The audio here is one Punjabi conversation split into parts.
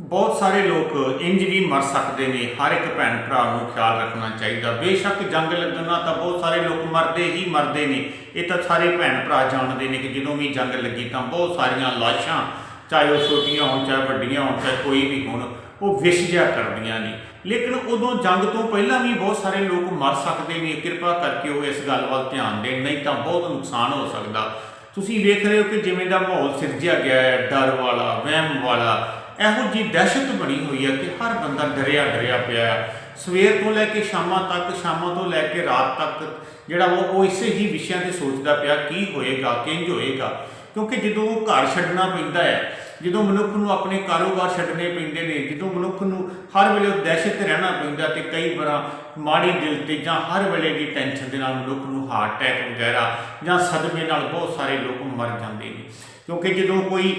ਬਹੁਤ ਸਾਰੇ ਲੋਕ ਇੰਜ ਵੀ ਮਰ ਸਕਦੇ ਨੇ, ਹਰ ਇੱਕ ਭੈਣ ਭਰਾ ਨੂੰ ਖਿਆਲ ਰੱਖਣਾ ਚਾਹੀਦਾ। ਬੇਸ਼ੱਕ ਜੰਗ ਲੱਗਣਾ ਤਾਂ ਬਹੁਤ ਸਾਰੇ ਲੋਕ ਮਰਦੇ ਹੀ ਮਰਦੇ ਨੇ। ਇਹ ਤਾਂ ਸਾਰੇ ਭੈਣ ਭਰਾ ਜਾਣਦੇ ਨੇ ਕਿ ਜਦੋਂ ਵੀ ਜੰਗ ਲੱਗੀ ਤਾਂ ਬਹੁਤ ਸਾਰੀਆਂ ਲਾਸ਼ਾਂ, ਚਾਹੇ ਉਹ ਛੋਟੀਆਂ ਹੋਣ, ਚਾਹੇ ਵੱਡੀਆਂ ਹੋਣ, ਚਾਹੇ ਕੋਈ ਵੀ ਹੋਣ, ਉਹ ਵਿਸ਼ ਕਰਦੀਆਂ ਨੇ। ਲੇਕਿਨ ਉਦੋਂ ਜੰਗ ਤੋਂ ਪਹਿਲਾਂ ਵੀ ਬਹੁਤ ਸਾਰੇ ਲੋਕ ਮਰ ਸਕਦੇ ਨੇ। ਕਿਰਪਾ ਕਰਕੇ ਉਹ ਇਸ ਗੱਲ ਵੱਲ ਧਿਆਨ ਦੇਣ, ਨਹੀਂ ਤਾਂ ਬਹੁਤ ਨੁਕਸਾਨ ਹੋ ਸਕਦਾ। ਤੁਸੀਂ ਵੇਖ ਰਹੇ ਹੋ ਕਿ ਜਿਵੇਂ ਦਾ ਮਾਹੌਲ ਸਿਰਜਿਆ ਗਿਆ ਹੈ, ਡਰ ਵਾਲਾ, ਵਹਿਮ ਵਾਲਾ ਇਹੋ ਜੀ ਦਹਿਸ਼ਤ ਬਣੀ ਹੋਈ ਹੈ ਕਿ ਹਰ ਬੰਦਾ ਡਰਿਆ ਡਰਿਆ ਪਿਆ ਹੈ ਸਵੇਰ ਤੋਂ ਲੈ ਕੇ ਸ਼ਾਮਾਂ ਤੱਕ, ਸ਼ਾਮਾਂ ਤੋਂ ਲੈ ਕੇ ਰਾਤ ਤੱਕ, ਜਿਹੜਾ ਉਹ ਉਹ ਇਸੇ ਹੀ ਵਿਸ਼ਿਆਂ ਤੇ ਸੋਚਦਾ ਪਿਆ ਕੀ ਹੋਏਗਾ ਕਿੰਜ ਹੋਏਗਾ। ਕਿਉਂਕਿ ਜਦੋਂ ਉਹ ਘਰ ਛੱਡਣਾ ਪੈਂਦਾ ਹੈ ਜਦੋਂ ਮਨੁੱਖ ਨੂੰ ਆਪਣੇ ਕਾਰੋਬਾਰ ਛੱਡਣੇ ਪੈਂਦੇ ਨੇ, ਜਦੋਂ ਮਨੁੱਖ ਨੂੰ ਹਰ ਵੇਲੇ ਉਹ ਦਹਿਸ਼ਤ ਰਹਿਣਾ ਪੈਂਦਾ ਤੇ ਕਈ ਵਾਰਾਂ ਮਾੜੀ ਦਿਲ ਤੇ ਜਾਂ ਹਰ ਵੇਲੇ ਦੀ ਟੈਨਸ਼ਨ ਦੇ ਨਾਲ ਮਨੁੱਖ ਨੂੰ ਹਾਰਟ ਅਟੈਕ ਵਗੈਰਾ ਜਾਂ ਸਦਮੇ ਨਾਲ ਬਹੁਤ ਸਾਰੇ ਲੋਕ ਮਰ ਜਾਂਦੇ ਨੇ। ਕਿਉਂਕਿ ਜਦੋਂ ਕੋਈ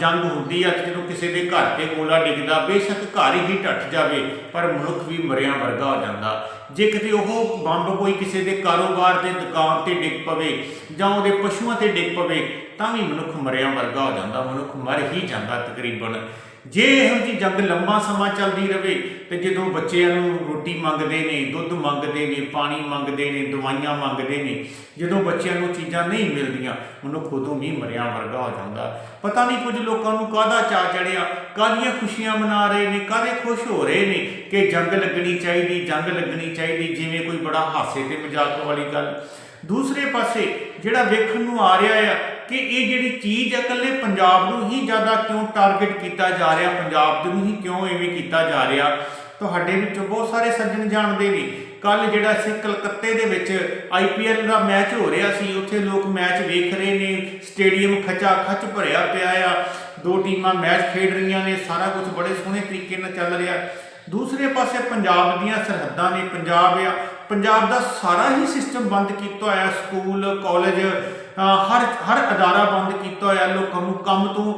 ਜੰਗ ਹੁੰਦੀ ਆ ਤੇ ਜਦੋਂ ਕਿਸੇ ਦੇ ਘਰ ਤੇ ਗੋਲਾ ਡਿੱਗਦਾ, ਬੇਸ਼ੱਕ ਘਰ ਹੀ ਢੱਟ ਜਾਵੇ, ਪਰ ਮਨੁੱਖ ਵੀ ਮਰਿਆ ਵਰਗਾ ਹੋ ਜਾਂਦਾ। ਜੇ ਕਿਤੇ ਉਹ ਬੰਬ ਕੋਈ ਕਿਸੇ ਦੇ ਕਾਰੋਬਾਰ ਦੇ ਦੁਕਾਨ ਤੇ ਡਿੱਗ ਪਵੇ, ਜਾਂ ਉਹਦੇ ਪਸ਼ੂਆਂ ਤੇ ਡਿੱਗ ਪਵੇ, ਤਾਂ ਵੀ ਮਨੁੱਖ ਮਰਿਆ ਵਰਗਾ ਹੋ ਜਾਂਦਾ, ਮਨੁੱਖ ਮਰ ਹੀ ਜਾਂਦਾ ਤਕਰੀਬਨ। ਜੇ ਇਹੋ ਜੀ ਜੰਗ ਲੰਬਾ ਸਮਾਂ ਚੱਲਦੀ ਰਹੇ ਤੇ ਜਦੋਂ ਬੱਚਿਆਂ ਨੂੰ ਰੋਟੀ ਮੰਗਦੇ ਨੇ, ਦੁੱਧ ਮੰਗਦੇ ਨੇ, ਪਾਣੀ ਮੰਗਦੇ ਨੇ, ਦਵਾਈਆਂ ਮੰਗਦੇ ਨੇ, ਜਦੋਂ ਬੱਚਿਆਂ ਨੂੰ ਚੀਜ਼ਾਂ ਨਹੀਂ ਮਿਲਦੀਆਂ, ਉਹਨੂੰ ਖੁਦੋਂ ਵੀ ਮਰਿਆ ਵਰਗਾ ਹੋ ਜਾਂਦਾ। ਪਤਾ ਨਹੀਂ ਕੁਝ ਲੋਕਾਂ ਨੂੰ ਕਾਹਦਾ ਚਾਅ ਚੜਿਆ, ਕਾਹਦੀਆਂ ਖੁਸ਼ੀਆਂ ਮਨਾ ਰਹੇ ਨੇ, ਕਾਹਦੇ ਖੁਸ਼ ਹੋ ਰਹੇ ਨੇ ਕਿ ਜੰਗ ਲੱਗਣੀ ਚਾਹੀਦੀ, ਜੰਗ ਲੱਗਣੀ ਚਾਹੀਦੀ, ਜਿਵੇਂ ਕੋਈ ਬੜਾ ਹਾਸੇ ਤੇ ਮਜ਼ਾਕ ਵਾਲੀ ਗੱਲ। ਦੂਸਰੇ ਪਾਸੇ ਜਿਹੜਾ ਵੇਖਣ ਨੂੰ ਆ ਰਿਹਾ ਆ ਕਿ ਇਹ ਜਿਹੜੀ ਚੀਜ਼ ਹੈ ਇਕੱਲੇ ਪੰਜਾਬ ਨੂੰ ਹੀ ਜ਼ਿਆਦਾ ਕਿਉਂ ਟਾਰਗੇਟ ਕੀਤਾ ਜਾ ਰਿਹਾ, ਪੰਜਾਬ ਨੂੰ ਹੀ ਕਿਉਂ ਐਵੇਂ ਕੀਤਾ ਜਾ ਰਿਹਾ, ਤੁਹਾਡੇ ਵਿੱਚੋਂ ਬਹੁਤ ਸਾਰੇ ਸੱਜਣ ਜਾਣਦੇ ਨੇ। ਕੱਲ ਜਿਹੜਾ ਸੀ ਕਲਕੱਤੇ ਦੇ ਵਿੱਚ ਆਈਪੀਐਲ ਦਾ ਮੈਚ ਹੋ ਰਿਹਾ ਸੀ, ਉੱਥੇ ਲੋਕ ਮੈਚ ਵੇਖ ਰਹੇ ਨੇ ਸਟੇਡੀਅਮ ਖਚਾ ਖਚ ਭਰਿਆ ਪਿਆ ਆ, ਦੋ ਟੀਮਾਂ ਮੈਚ ਖੇਡ ਰਹੀਆਂ ਨੇ, ਸਾਰਾ ਕੁਝ ਬੜੇ ਸੋਹਣੇ ਤਰੀਕੇ ਨਾਲ ਚੱਲ ਰਿਹਾ। ਦੂਸਰੇ ਪਾਸੇ ਪੰਜਾਬ ਦੀਆਂ ਸਰਹੱਦਾਂ ਨੇ, ਪੰਜਾਬ ਆ, ਪੰਜਾਬ ਦਾ ਸਾਰਾ ਹੀ ਸਿਸਟਮ ਬੰਦ ਕੀਤਾ ਹੋਇਆ, ਸਕੂਲ ਕਾਲਜ ਹਰ ਹਰ ਅਦਾਰਾ ਬੰਦ ਕੀਤਾ ਹੋਇਆ, ਲੋਕਾਂ ਨੂੰ ਕੰਮ ਤੋਂ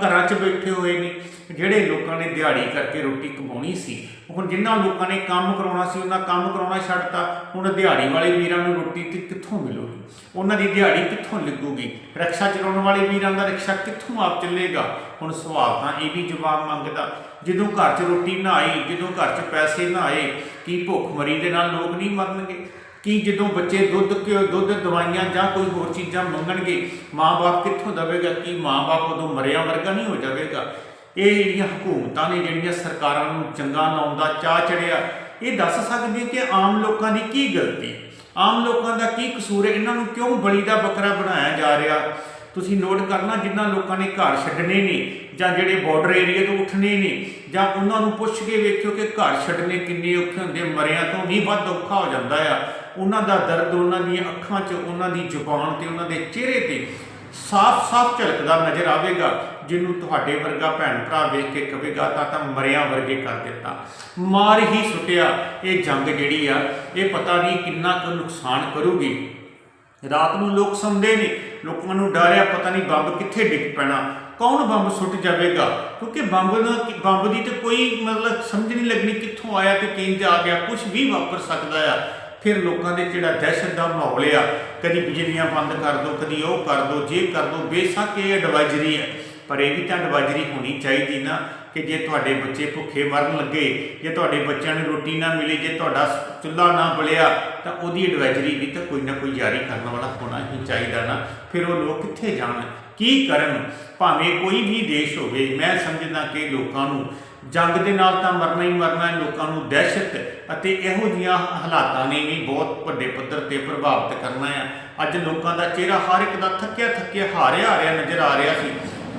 ਘਰਾਂ 'ਚ ਬੈਠੇ ਹੋਏ ਨੇ। ਜਿਹੜੇ ਲੋਕਾਂ ਨੇ ਦਿਹਾੜੀ ਕਰਕੇ ਰੋਟੀ ਕਮਾਉਣੀ ਸੀ, ਹੁਣ ਜਿਨ੍ਹਾਂ ਲੋਕਾਂ ਨੇ ਕੰਮ ਕਰਾਉਣਾ ਸੀ, ਉਹਨਾਂ ਕੰਮ ਕਰਾਉਣਾ ਛੱਡਤਾ ਹੁਣ ਦਿਹਾੜੀ ਵਾਲੇ ਵੀਰਾਂ ਨੂੰ ਰੋਟੀ ਤੇ ਕਿੱਥੋਂ ਮਿਲੂਗੀ? ਉਹਨਾਂ ਦੀ ਦਿਹਾੜੀ ਕਿੱਥੋਂ ਲੱਗੂਗੀ? ਰਿਕਸ਼ਾ ਚਲਾਉਣ ਵਾਲੇ ਵੀਰਾਂ ਦਾ ਰਿਕਸ਼ਾ ਕਿੱਥੋਂ ਆਪ ਚੱਲੇਗਾ? ਹੁਣ ਸਵਾਲ ਤਾਂ ਇਹ ਵੀ ਜਵਾਬ ਮੰਗਦਾ, ਜਦੋਂ ਘਰ 'ਚ ਰੋਟੀ ਨਾ ਆਈ, ਜਦੋਂ ਘਰ 'ਚ ਪੈਸੇ ਨਾ ਆਏ, ਕੀ ਭੁੱਖਮਰੀ ਦੇ ਨਾਲ ਲੋਕ ਨਹੀਂ ਮਰਨਗੇ? ਕਿ ਜਦੋਂ ਬੱਚੇ ਦੁੱਧ ਘਿਓ, ਦੁੱਧ, ਦਵਾਈਆਂ ਜਾਂ ਕੋਈ ਹੋਰ ਚੀਜ਼ਾਂ ਮੰਗਣਗੇ, ਮਾਂ-ਬਾਪ ਕਿੱਥੋਂ ਦੇਵੇਗਾ ਕਿ ਮਾਂ-ਬਾਪ ਉਦੋਂ ਮਰਿਆ ਵਰਗਾ ਨਹੀਂ ਹੋ ਜਾਵੇਗਾ? ਇਹ ਜਿਹੜੀਆਂ ਹਕੂਮਤਾਂ ਨੇ, ਜਿਹੜੀਆਂ ਸਰਕਾਰਾਂ ਨੂੰ ਚੰਗਾ ਲਾਉਣ ਦਾ ਚਾਹ ਚੜਿਆ ਇਹ ਦੱਸ ਸਕਦੇ ਕਿ ਆਮ ਲੋਕਾਂ ਦੀ ਕੀ ਗਲਤੀ? ਆਮ ਲੋਕਾਂ ਦਾ ਕੀ ਕਸੂਰ ਹੈ? ਇਹਨਾਂ ਨੂੰ ਕਿਉਂ ਬਲੀ ਦਾ ਬੱਕਰਾ ਬਣਾਇਆ ਜਾ ਰਿਹਾ? ਤੁਸੀਂ ਨੋਟ ਕਰਨਾ ਜਿਨ੍ਹਾਂ ਲੋਕਾਂ ਨੇ ਘਰ ਛੱਡਣੇ ਨੇ ਜਾਂ ਜਿਹੜੇ ਬਾਰਡਰ ਏਰੀਆ ਤੋਂ ਉੱਠਣੇ ਨੇ, ਜਾਂ ਉਹਨਾਂ ਨੂੰ ਪੁੱਛ ਕੇ ਵੇਖਿਓ ਕਿ ਘਰ ਛੱਡਣੇ ਕਿੰਨੇ ਔਖੇ ਹੁੰਦੇ, ਮਰਿਆਂ ਤੋਂ ਵੀ ਵੱਧ ਔਖਾ ਹੋ ਜਾਂਦਾ ਆ। ਉਹਨਾਂ ਦਾ ਦਰਦ ਉਹਨਾਂ ਦੀਆਂ ਅੱਖਾਂ 'ਚ, ਉਹਨਾਂ ਦੀ ਜ਼ੁਬਾਨ ਤੇ, ਉਹਨਾਂ ਦੇ ਚਿਹਰੇ ਤੇ ਸਾਫ਼-ਸਾਫ਼ ਝਲਕਦਾ ਨਜ਼ਰ ਆਵੇਗਾ, ਜਿਹਨੂੰ ਤੁਹਾਡੇ ਵਰਗਾ ਭੈਣ ਭਰਾ ਵੇਖ ਕੇ ਕਵੇਗਾ, ਤਾਂ ਤਾਂ ਮਰਿਆਂ ਵਰਗੇ ਕਰ ਦਿੱਤਾ। ਮਾਰ ਹੀ ਸੁੱਟਿਆ ਇਹ ਜੰਗ ਜਿਹੜੀ ਆ, ਇਹ ਪਤਾ ਨਹੀਂ ਕਿੰਨਾ ਕੁ ਨੁਕਸਾਨ ਕਰੂਗੀ। ਰਾਤ ਨੂੰ ਲੋਕ ਸੌਂਦੇ ਨੇ, ਲੋਕਾਂ ਨੂੰ ਡਰਿਆ ਪਤਾ ਨਹੀਂ ਬੰਬ ਕਿੱਥੇ ਡਿੱਗ ਪੈਣਾ। ਕੌਣ ਬੰਬ ਸੁੱਟ ਜਾਵੇਗਾ? ਕਿਉਂਕਿ ਬੰਬ ਦਾ ਬੰਬ ਦੀ ਤੇ ਕੋਈ ਮਤਲਬ ਸਮਝ ਨਹੀਂ ਲੱਗਣੀ ਕਿੱਥੋਂ ਆਇਆ ਤੇ ਕਿੰਜ ਆ ਗਿਆ ਕੁਝ ਵੀ ਵਾਪਰ ਸਕਦਾ ਆ। ਫਿਰ ਲੋਕਾਂ ਦੇ ਜਿਹੜਾ ਦਹਿਸ਼ਤ ਦਾ ਮਾਹੌਲ ਆ, ਕਦੀ ਬਿਜਲੀਆਂ ਬੰਦ ਕਰ ਦਿਓ ਕਦੀ ਉਹ ਕਰ ਦਿਓ ਜੇ ਕਰ ਦਿਓ ਬੇਸ਼ੱਕ ਇਹ ਐਡਵਾਈਜ਼ਰੀ ਹੈ ਪਰ ਇਹ ਵੀ ਤਾਂ ਐਡਵਾਈਜ਼ਰੀ ਹੋਣੀ ਚਾਹੀਦੀ ਨਾ ਕਿ ਜੇ ਤੁਹਾਡੇ ਬੱਚੇ ਭੁੱਖੇ ਮਰਨ ਲੱਗੇ, ਜੇ ਤੁਹਾਡੇ ਬੱਚਿਆਂ ਨੂੰ ਰੋਟੀ ਨਾ ਮਿਲੇ, ਜੇ ਤੁਹਾਡਾ ਚੁੱਲ੍ਹਾ ਨਾ ਬਲਿਆ, ਤਾਂ ਉਹਦੀ ਐਡਵਾਈਜ਼ਰੀ ਵੀ ਤਾਂ ਕੋਈ ਨਾ ਕੋਈ ਜਾਰੀ ਕਰਨ ਵਾਲਾ ਹੋਣਾ ਹੀ ਚਾਹੀਦਾ ਨਾ। ਫਿਰ ਉਹ ਲੋਕ ਕਿੱਥੇ ਜਾਣ? ਕੀ ਕਰਨ? ਭਾਵੇਂ ਕੋਈ ਵੀ ਦੇਸ਼ ਹੋਵੇ, ਮੈਂ ਸਮਝਦਾ ਕਿ ਲੋਕਾਂ ਨੂੰ ਜੰਗ ਦੇ ਨਾਲ ਤਾਂ ਮਰਨਾ ਹੀ ਮਰਨਾ ਹੈ, ਲੋਕਾਂ ਨੂੰ ਦਹਿਸ਼ਤ ਅਤੇ ਇਹੋ ਜਿਹੀਆਂ ਹਾਲਾਤਾਂ ਨੇ ਵੀ ਬਹੁਤ ਵੱਡੇ ਪੱਧਰ ਤੇ ਪ੍ਰਭਾਵਿਤ ਕਰਨਾ ਹੈ। ਅੱਜ ਲੋਕਾਂ ਦਾ ਚਿਹਰਾ ਹਰ ਇੱਕ ਦਾ ਥੱਕਿਆ ਥੱਕਿਆ, ਹਾਰਿਆ ਹਾਰਿਆ ਨਜ਼ਰ ਆ ਰਿਹਾ ਸੀ।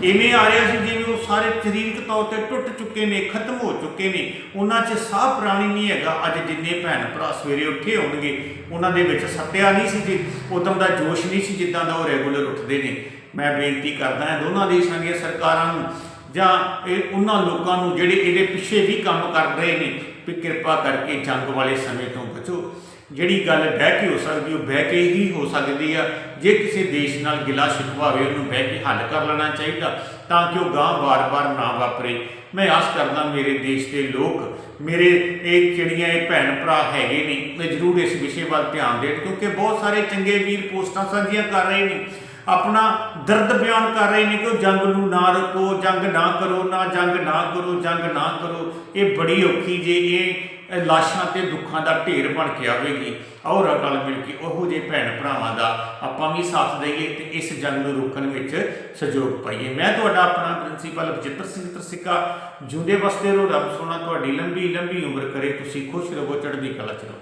ਇਵੇਂ ਆ ਰਿਹਾ ਸੀ ਜਿਵੇਂ ਉਹ ਸਾਰੇ ਸਰੀਰਕ ਤੌਰ ਤੇ ਟੁੱਟ ਚੁੱਕੇ ਨੇ, ਖਤਮ ਹੋ ਚੁੱਕੇ ਨੇ। ਉਹਨਾਂ 'ਚ ਸਾਹ ਪ੍ਰਾਣੀ ਨਹੀਂ ਹੈਗਾ। ਅੱਜ ਜਿੰਨੇ ਭੈਣ ਭਰਾ ਸਵੇਰੇ ਉੱਠੇ ਹੋਣਗੇ, ਉਹਨਾਂ ਦੇ ਵਿੱਚ ਸੱਤਿਆ ਨਹੀਂ ਸੀ ਜੀ। ਉਦੋਂ ਦਾ ਜੋਸ਼ ਨਹੀਂ ਸੀ ਜਿੱਦਾਂ ਦਾ ਉਹ ਰੈਗੂਲਰ ਉੱਠਦੇ ਨੇ। ਮੈਂ ਬੇਨਤੀ ਕਰਦਾ ਹਾਂ ਦੋਨਾਂ ਦੇਸ਼ਾਂ ਦੀਆਂ ਸਰਕਾਰਾਂ ਨੂੰ ਜਾਂ ਇਹ ਉਹਨਾਂ ਲੋਕਾਂ ਨੂੰ ਜਿਹੜੇ ਇਹਦੇ ਪਿੱਛੇ ਵੀ ਕੰਮ ਕਰ ਰਹੇ ਨੇ, ਵੀ ਕਿਰਪਾ ਕਰਕੇ ਜੰਗ ਵਾਲੇ ਸਮੇਂ ਤੋਂ ਬਚੋ। ਜਿਹੜੀ ਗੱਲ ਬਹਿ ਕੇ ਹੋ ਸਕਦੀ, ਉਹ ਬਹਿ ਕੇ ਹੀ ਹੋ ਸਕਦੀ ਆ। ਜੇ ਕਿਸੇ ਦੇਸ਼ ਨਾਲ ਗਿਲਾ ਸ਼ਿਕਵਾ ਹੋਵੇ, ਉਹਨੂੰ ਬਹਿ ਕੇ ਹੱਲ ਕਰ ਲੈਣਾ ਚਾਹੀਦਾ ਤਾਂ ਕਿ ਉਹ ਗਾਂ ਬਾਰ-ਬਾਰ ਨਾ ਵਾਪਰੇ। ਮੈਂ ਆਸ ਕਰਦਾ ਮੇਰੇ ਦੇਸ਼ ਦੇ ਲੋਕ, ਮੇਰੇ ਇਹ ਜਿਹੜੀਆਂ ਇਹ ਭੈਣ ਭਰਾ ਹੈਗੇ ਨੇ, ਇਹ ਜ਼ਰੂਰ ਇਸ ਵਿਸ਼ੇ ਵੱਲ ਧਿਆਨ ਦੇਣ ਕਿਉਂਕਿ ਬਹੁਤ ਸਾਰੇ ਚੰਗੇ ਵੀਰ ਪੋਸਟਾਂ ਸਾਂਝੀਆਂ ਕਰ ਰਹੇ ਨੇ। ਆਪਣਾ ਦਰਦ ਬਿਆਨ ਕਰ ਰਹੇ ਨੇ ਕਿ ਉਹ ਜੰਗ ਨੂੰ ਨਾ ਰੋਕੋ, ਜੰਗ ਨਾ ਕਰੋ, ਨਾ ਜੰਗ ਨਾ ਕਰੋ, ਜੰਗ ਨਾ ਕਰੋ। ਇਹ ਬੜੀ ਔਖੀ ਜੇ ਇਹ ਲਾਸ਼ਾਂ ਤੇ ਦੁੱਖਾਂ ਦਾ ਢੇਰ ਬਣ ਕੇ ਆਵੇਗੀ। ਔਰ ਰਲ ਮਿਲ ਕੇ ਉਹੋ ਜਿਹੇ ਭੈਣ ਭਰਾਵਾਂ ਦਾ ਆਪਾਂ ਵੀ ਸਾਥ ਦਈਏ ਤੇ ਇਸ ਜੰਗ ਨੂੰ ਰੋਕਣ ਵਿੱਚ ਸਹਿਯੋਗ ਪਾਈਏ। ਮੈਂ ਤੁਹਾਡਾ ਆਪਣਾ ਪ੍ਰਿੰਸੀਪਲ ਬਚਿੱਤਰ ਸਿੰਘ ਤਰਸਿੱਕਾ ਜੁੰਦੇ ਵਸਦੇ ਰਹੋ, ਰੱਬ ਸੋਨਾ ਤੁਹਾਡੀ ਲੰਬੀ ਲੰਬੀ ਉਮਰ ਕਰੇ, ਤੁਸੀਂ ਖੁਸ਼ ਰਹੋ, ਚੜ੍ਹਦੀ ਕਲਾ ਚ ਰਹੋ।